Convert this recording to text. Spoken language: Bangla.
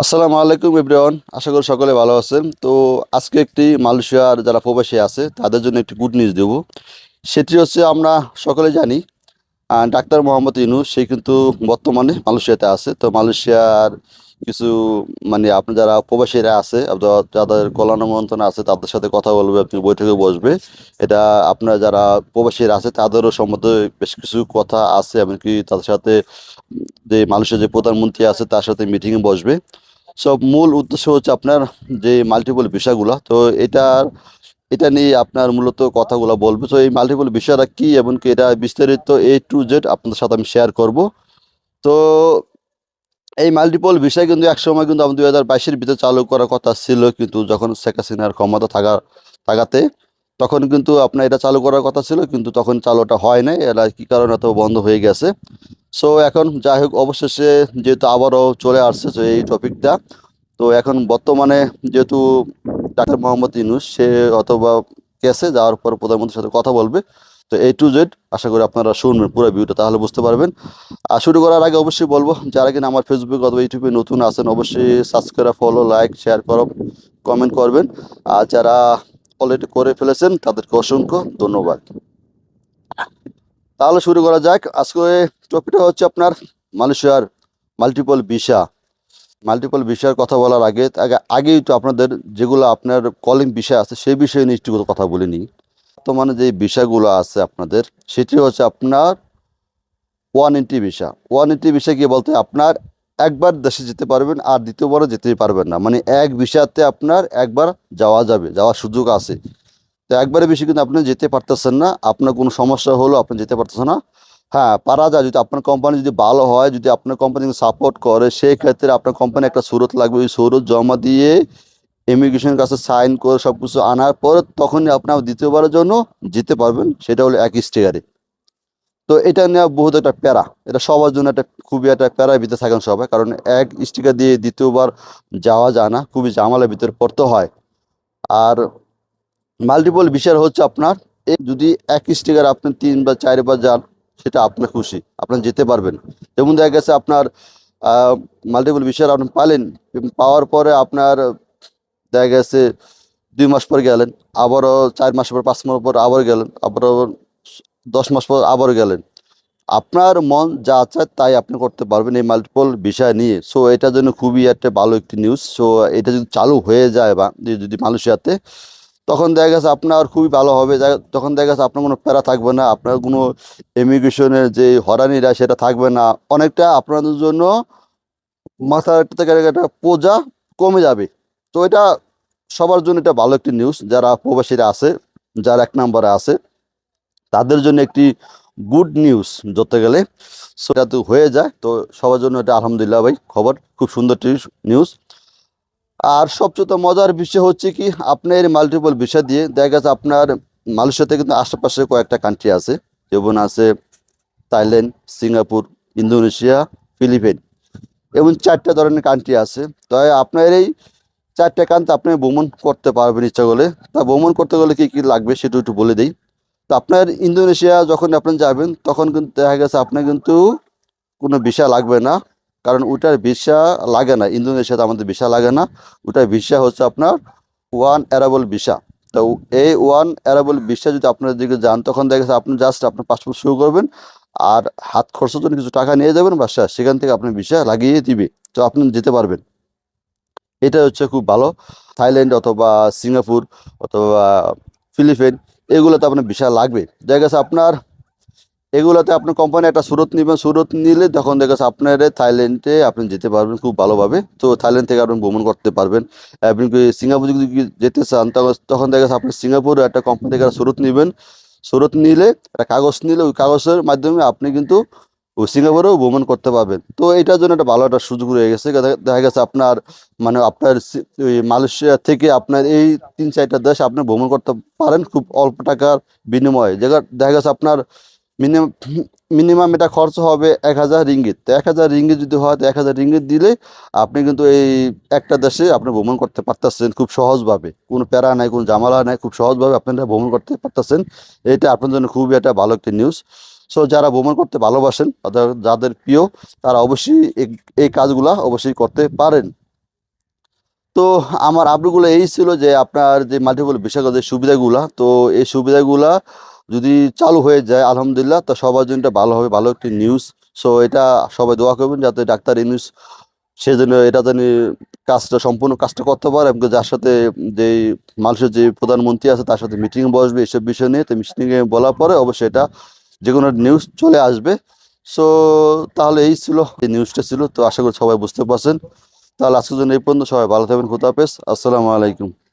আসসালামু আলাইকুম ইব্রাহন আশা করি সকলে ভালো আছেন। তো আজকে একটি মালয়েশিয়ার যারা প্রবাসী আছে, তাদের জন্য একটি গুড নিউজ দেব। সেটি হচ্ছে আমরা সকলে জানি ডাক্তার মোহাম্মদ ইউনুস, সে কিন্তু বর্তমানে মালয়েশিয়াতে আছে। তো মালয়েশিয়ার কিছু মানে আপনার যারা প্রবাসীরা আছে যাদের কল্যাণ মন্ত্রণা আছে, তাদের সাথে কথা বলবে, আপনি বৈঠকে বসবে। এটা আপনার যারা প্রবাসীরা আছে, তাদেরও সম্বন্ধে বেশ কিছু কথা আছে, এমনকি তাদের সাথে যে মালয়েশিয়ার যে প্রধানমন্ত্রী আছে, তার সাথে মিটিংয়ে বসবে। সব মূল উদ্দেশ্য হচ্ছে আপনার যে মাল্টিপল বিষয়গুলো তো এটার এটা নিয়ে আপনার মূলত কথাগুলো বলব। তো এই মাল্টিপল বিষয়টা কি এবং কি এটা বিস্তারিত এ টু জেড আপনাদের সাথে আমি শেয়ার করব। তো, এই মাল্টিপল বিষয় কিন্তু একসময় কিন্তু আমাদের দুই হাজার বাইশের ভিতরে চালু করার কথা ছিল কিন্তু যখন শেখ হাসিনার ক্ষমতা থাকা থাকাতে, তখন কিন্তু আপনার এটা চালু করার কথা ছিল কিন্তু তখন চালুটা হয় নাই। এরা কী কারণে তো বন্ধ হয়ে গেছে। সো এখন যাই হোক, অবশেষে যেহেতু আবারও চলে আসছে এই টপিকটা তো এখন বর্তমানে যেহেতু ডাক্তার মোহাম্মদ ইউনুস, সে অথবা কেসে যাওয়ার পর প্রধানমন্ত্রীর সাথে কথা বলবে। তো এই টু জেড আশা করি আপনারা শুনবেন পুরো ভিউটা তাহলে বুঝতে পারবেন। আর শুরু করার আগে অবশ্যই বলব, যারা কিনা আমার ফেসবুক অথবা ইউটিউবে নতুন আছেন, অবশ্যই সাবস্ক্রাইব ফলো লাইক শেয়ার করো কমেন্ট করবেন। আর যারা অলরেডি করে ফেলেছেন, তাদেরকে অসংখ্য ধন্যবাদ। তাহলে শুরু করা যাক। আজকে টপিকটা হচ্ছে আপনার মালয়েশিয়ার মাল্টিপল ভিসা মাল্টিপল বিষয়ের কথা বলার আগে আগে, আগেই তো আপনাদের যেগুলো আপনার কলিং বিষয় আছে, সেই বিষয়ে একটু কথা বলে নিই। বর্তমানে যে বিষয়গুলো আছে আপনাদের, সেটি হচ্ছে আপনার one entry visa one entry visa কি বলতে? আপনার একবার দেশে যেতে পারবেন আর দ্বিতীয়বারও যেতে পারবেন না। মানে এক ভিসাতে আপনার একবার যাওয়া যাবে, যাওয়ার সুযোগ আছে। তো একবারে বেশি কিন্তু আপনি যেতে পারতেছেন না। আপনার কোনো সমস্যা হলো, আপনি যেতে পারতেছেন না। হ্যাঁ পারা যায়। যদি আপনার কোম্পানি যদি ভালো হয়, যদি আপনার কোম্পানি সাপোর্ট করে সেই ক্ষেত্রে আপনার কোম্পানি একটা সুরত লাগবে। ওই সুরত জমা দিয়ে ইমিগ্রেশনের কাছে সাইন করে সব কিছু আনার পর তখনই আপনার দ্বিতীয়বারের জন্য যেতে পারবেন। সেটা হলো এক স্টিকারে। তো এটা নেওয়া বহুত একটা প্যারা। এটা সবার জন্য একটা খুবই একটা প্যারার ভিতরে থাকেন সবাই। কারণ এক স্টিকার দিয়ে দ্বিতীয়বার যাওয়া যায় না। খুবই জামালের ভিতরে পড়তে হয়। আর মাল্টিপল বিষয় হচ্ছে আপনার এই যদি এক স্টিকার আপনি তিন বা চারবার যান সেটা আপনার খুশি, আপনি যেতে পারবেন। যেমন দেখা গেছে আপনার মাল্টিপল বিষয় আপনি পালেন, পাওয়ার পরে আপনার, দেখা গেছে দুই মাস পর গেলেন, আবারও চার মাস পর, পাঁচ মাস পর আবার গেলেন, আবারও দশ মাস পর আবার গেলেন। আপনার মন যা চায় তাই আপনি করতে পারবেন এই মাল্টিপল বিষয় নিয়ে। সো এটার জন্য খুবই একটা ভালো একটি নিউজ সো এটা যদি চালু হয়ে যায় বা যদি মালয়েশিয়াতে তখন দেখা গেছে আপনার খুবই ভালো হবে। তখন দেখা গেছে আপনার কোনো প্যারা থাকবে না, আপনার কোনো ইমিগ্রেশনের যে হরানিরা সেটা থাকবে না। অনেকটা আপনাদের জন্য মাথার থেকে একটা পোজা কমে যাবে। তো এটা সবার জন্য এটা ভালো একটি নিউজ যারা প্রবাসীরা আছে, যারা এক নম্বরে আছে, তাদের জন্য একটি গুড নিউজ ধরতে গেলে। সেটা তো হয়ে যায়। তো সবার জন্য এটা আলহামদুলিল্লাহ ভাই, খবর, খুব সুন্দর নিউজ আর সবচেয়ে মজার বিষয় হচ্ছে কি, আপনার মাল্টিপল বিষয় দিয়ে, দেখা গেছে আপনার মালয়েশিয়াতে কিন্তু আশেপাশে কয়েকটা কান্ট্রি আছে। যেমন আছে থাইল্যান্ড, সিঙ্গাপুর, ইন্দোনেশিয়া ফিলিপিন এবং চারটা ধরনের কান্ট্রি আছে। তাই আপনার এই চারটা কান্ট্রি আপনি ভ্রমণ করতে পারবেন ইচ্ছা করলে। তা ভ্রমণ করতে গেলে কি কি লাগবে সেটা একটু বলে দিই। তো আপনার ইন্দোনেশিয়া যখন আপনি যাবেন, তখন কিন্তু দেখা গেছে আপনার কিন্তু কোনো ভিসা লাগবে না। কারণ ওটার ভিসা লাগে না ইন্দোনেশিয়াতে আমাদের ভিসা লাগে না। ওটার ভিসা হচ্ছে আপনার ওয়ান অ্যারাবল ভিসা তো এই ওয়ান অ্যারাবল ভিসা যদি আপনার দিকে যান, তখন দেখা যাচ্ছে আপনি জাস্ট আপনার পাসপোর্ট শুরু করবেন আর হাত খরচের জন্য কিছু টাকা নিয়ে যাবেন, বাসা সেখান থেকে আপনি ভিসা লাগিয়ে দিবে। তো আপনি যেতে পারবেন। এটা হচ্ছে খুব ভালো। থাইল্যান্ড অথবা সিঙ্গাপুর অথবা ফিলিপিন এগুলোতে আপনার ভিসা লাগবে। দেখা গেছে আপনার এগুলোতে আপনার কোম্পানি একটা সুরত নেবেন। সুরত নিলে তখন দেখা যাচ্ছে আপনার থাইল্যান্ডে আপনি যেতে পারবেন খুব ভালোভাবে। তো থাইল্যান্ড থেকে আপনি ভ্রমণ করতে পারবেন। আপনি সিঙ্গাপুর যদি যেতে চান, তখন- দেখা যাচ্ছে আপনি সিঙ্গাপুর একটা কোম্পানি থেকে সুরত নেবেন। সুরত নিলে, একটা কাগজ নিলে, ওই কাগজের মাধ্যমে আপনি কিন্তু ওই সিঙ্গাপুরেও ভ্রমণ করতে পারবেন। তো এটার জন্য একটা ভালো একটা সুযোগ রয়ে গেছে। দেখা- দেখা গেছে আপনার মানে আপনার ওই মালয়েশিয়া থেকে আপনার এই তিন চারটা দেশ আপনি ভ্রমণ করতে পারেন খুব অল্প টাকার বিনিময়ে। জায়গা দেখা গেছে আপনার মিনিমাম মিনিমাম এটা খরচ হবে এক হাজার রিঙ্গিত। তো এক হাজার রিঙ্গিত যদি হয়, তো এক হাজার রিঙ্গিত দিলে আপনি কিন্তু এই একটা দেশে আপনি ভ্রমণ করতে পারতেছেন খুব সহজভাবে। কোনো প্যারা নাই, কোনো জামালা নাই, খুব সহজভাবে আপনারা ভ্রমণ করতে পারতেছেন। এটা আপনার জন্য খুবই একটা ভালো একটি নিউজ সো যারা ভ্রমণ করতে ভালোবাসেন, অর্থাৎ যাদের প্রিয়, তারা অবশ্যই এই- কাজগুলা অবশ্যই করতে পারেন। তো আমার আপডেটগুলো এই ছিল যে আপনার যে মাল্টিপল বিষয়গত সুবিধাগুলা, তো এই সুবিধাগুলা যদি চালু হয়ে যায়, আলহামদুলিল্লাহ, তা সবার জন্য এটা ভালো হবে, ভালো একটি নিউজ সো এটা সবাই দোয়া করবেন যাতে ডাক্তার ইউনুস সেজন্য এটা জানি কাজটা সম্পূর্ণ কাজটা করতে পারে এবং যার সাথে যে মানুষের যে প্রধানমন্ত্রী আছে, তার সাথে মিটিং বসবে, এসব বিষয় নিয়ে। তো মিটিংয়ে বলার পরে অবশ্যই এটা যে কোনো নিউজ চলে আসবে। সো তাহলে এই ছিল, এই নিউজটা ছিল। তো আশা করি সবাই বুঝতে পারছেন। তাহলে আজকের জন্য এই পর্যন্ত। সবাই ভালো থাকবেন। খুদাহাফেজ আসসালামু আলাইকুম।